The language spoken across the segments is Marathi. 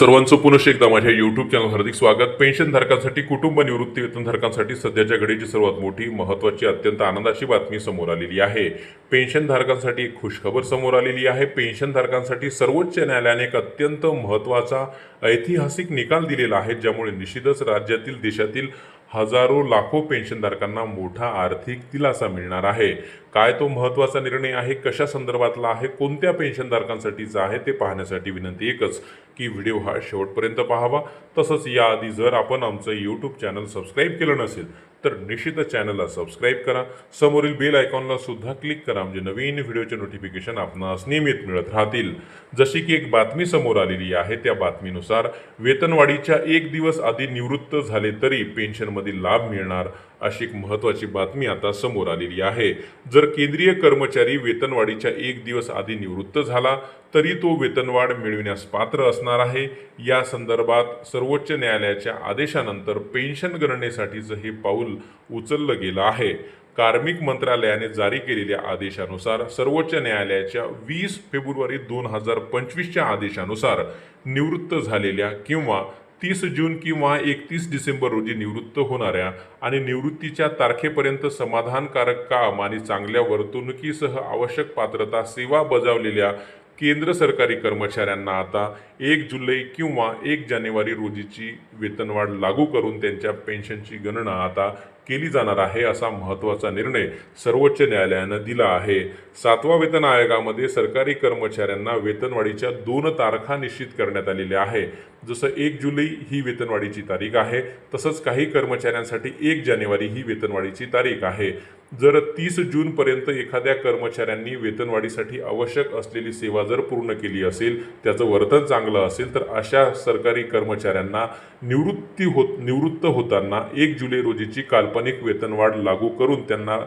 सर्वांचं पुनश्च एकदा माझ्या युट्यूब चॅनल हार्दिक स्वागत. पेन्शनधारकांसाठी कुटुंब निवृत्ती वेतनधारकांसाठी सध्याच्या घडीची सर्वात मोठी महत्त्वाची अत्यंत आनंदाची बातमी समोर आलेली आहे. पेन्शनधारकांसाठी एक खुशखबर समोर आलेली आहे. पेन्शनधारकांसाठी सर्वोच्च न्यायालयाने एक अत्यंत महत्त्वाचा ऐतिहासिक निकाल दिलेला आहे ज्यामुळे निश्चितच राज्यातील देशातील हजारो लाखो पेन्शनधारकांना मोठा आर्थिक दिलासा मिळणार आहे. काय तो महत्त्वाचा निर्णय आहे कशा संदर्भातला आहे कोणत्या पेन्शनधारकांसाठीचा आहे ते पाहण्यासाठी विनंती एकच की व्हिडिओ हा शेवटपर्यंत पाहावा. तसंच याआधी जर आपण आमचं यूट्यूब चॅनल सबस्क्राईब केलं नसेल तर निश्चितच चॅनलला सबस्क्राईब करा. समोरील बेल आयकॉनला सुद्धा क्लिक करा म्हणजे नवीन व्हिडिओचे नोटिफिकेशन आपणास नियमित मिळत राहतील. जशी की एक बातमी समोर आलेली आहे त्या बातमीनुसार वेतनवाढीच्या एक दिवस आधी निवृत्त झाले तरी पेन्शनमधील लाभ मिळणार अशी एक महत्त्वाची बातमी आता समोर आलेली आहे. जर केंद्रीय कर्मचारी वेतनवाढीच्या एक दिवस आधी निवृत्त झाला तरी तो वेतनवाढ मिळविण्यास पात्र असणार आहे. या संदर्भात सर्वोच्च न्यायालयाच्या आदेशानंतर पेन्शन गणनेसाठीचं हे पाऊल उचललं गेलं आहे. कार्मिक मंत्रालयाने जारी केलेल्या आदेशानुसार सर्वोच्च न्यायालयाच्या वीस फेब्रुवारी दोन हजार पंचवीसच्या आदेशानुसार निवृत्त झालेल्या किंवा तीस जून किंवा एकतीस डिसेंबर रोजी निवृत्त होणाऱ्या आणि निवृत्तीच्या तारखेपर्यंत समाधानकारक काम आणि चांगल्या वर्तणुकीसह आवश्यक पात्रता सेवा बजावलेल्या केंद्र सरकारी कर्मचाऱ्यांना आता एक जुलै किंवा एक जानेवारी रोजीची वेतनवाढ लागू करून त्यांच्या पेन्शनची गणना आता केली जाणार आहे असा महत्त्वाचा निर्णय सर्वोच्च न्यायालयानं दिला आहे. सातवा वेतन आयोगामध्ये सरकारी कर्मचाऱ्यांना वेतनवाढीच्या दोन तारखा निश्चित करण्यात आलेल्या आहे. जसं एक जुलै ही वेतनवाढीची तारीख आहे तसंच काही कर्मचाऱ्यांसाठी एक जानेवारी ही वेतनवाढीची तारीख आहे. जर तीस जूनपर्यंत एखाद्या कर्मचाऱ्यांनी वेतनवाढीसाठी आवश्यक असलेली सेवा जर पूर्ण केली असेल त्याचं वर्तन चांगलं असेल तर अशा सरकारी कर्मचाऱ्यांना निवृत्ती होत निवृत्त होताना एक जुलै रोजीची काल्पनिक वेतनवाढ लागू करून त्यांना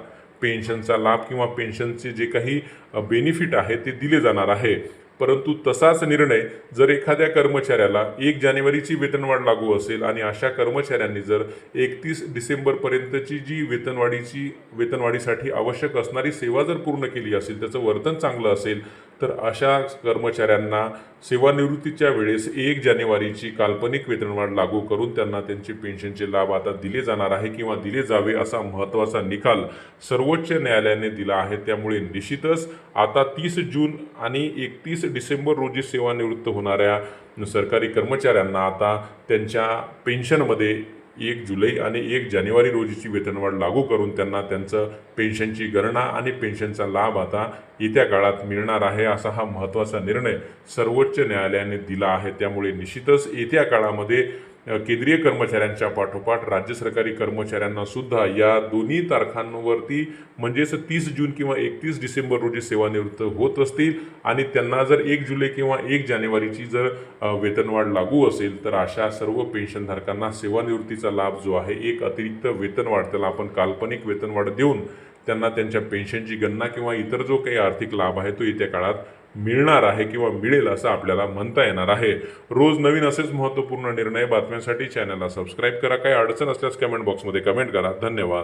पेन्शनचा लाभ किंवा पेन्शनचे जे काही बेनिफिट आहे ते दिले जाणार आहे. परंतु तसाच निर्णय जर एखाद्या कर्मचाऱ्याला एक जानेवारीची वेतनवाढ लागू असेल आणि अशा कर्मचाऱ्यांनी जर एकतीस डिसेंबरपर्यंतची जी वेतनवाढीची वेतनवाढीसाठी आवश्यक असणारी सेवा जर पूर्ण केली असेल त्याचं वर्तन चांगलं असेल तर अशा कर्मचाऱ्यांना सेवानिवृत्तीच्या वेळेस एक जानेवारीची काल्पनिक वेतनवाढ लागू करून त्यांना त्यांचे पेन्शनचे लाभ आता दिले जाणार आहे किंवा दिले जावे असा महत्त्वाचा निकाल सर्वोच्च न्यायालयाने दिला आहे. त्यामुळे निश्चितच आता तीस जून आणि एकतीस डिसेंबर रोजी सेवानिवृत्त होणाऱ्या सरकारी कर्मचाऱ्यांना आता त्यांच्या पेन्शनमध्ये एक जुलै आणि एक जानेवारी रोजीची वेतनवाढ लागू करून त्यांना त्यांचं पेन्शनची गणना आणि पेन्शनचा लाभ आता येत्या काळात मिळणार आहे असा हा महत्त्वाचा निर्णय सर्वोच्च न्यायालयाने दिला आहे. त्यामुळे निश्चितच येत्या काळामध्ये केंद्रीय कर्मचाऱ्यांच्या पाठोपाठ राज्य सरकारी कर्मचाऱ्यांना सुद्धा या दोन्ही तारखांवरती म्हणजेच तीस जून किंवा एकतीस डिसेंबर रोजी सेवानिवृत्त होत असतील. आणि त्यांना जर एक जुलै किंवा एक जानेवारीची जर वेतनवाढ लागू असेल तर अशा सर्व पेन्शनधारकांना सेवानिवृत्तीचा लाभ जो आहे एक अतिरिक्त वेतनवाढ त्याला आपण काल्पनिक वेतनवाढ देऊन त्यांना त्यांच्या पेन्शनची गणना किंवा इतर जो काही आर्थिक लाभ आहे तो येत्या काळात मिळणार आहे किंवा मिळेल असं आपल्याला म्हणता येणार आहे. रोज नवीन असेच महत्त्वपूर्ण निर्णय बातम्यांसाठी चॅनलला सबस्क्राईब करा. काही अडचण असल्यास कमेंट बॉक्समध्ये कमेंट करा. धन्यवाद.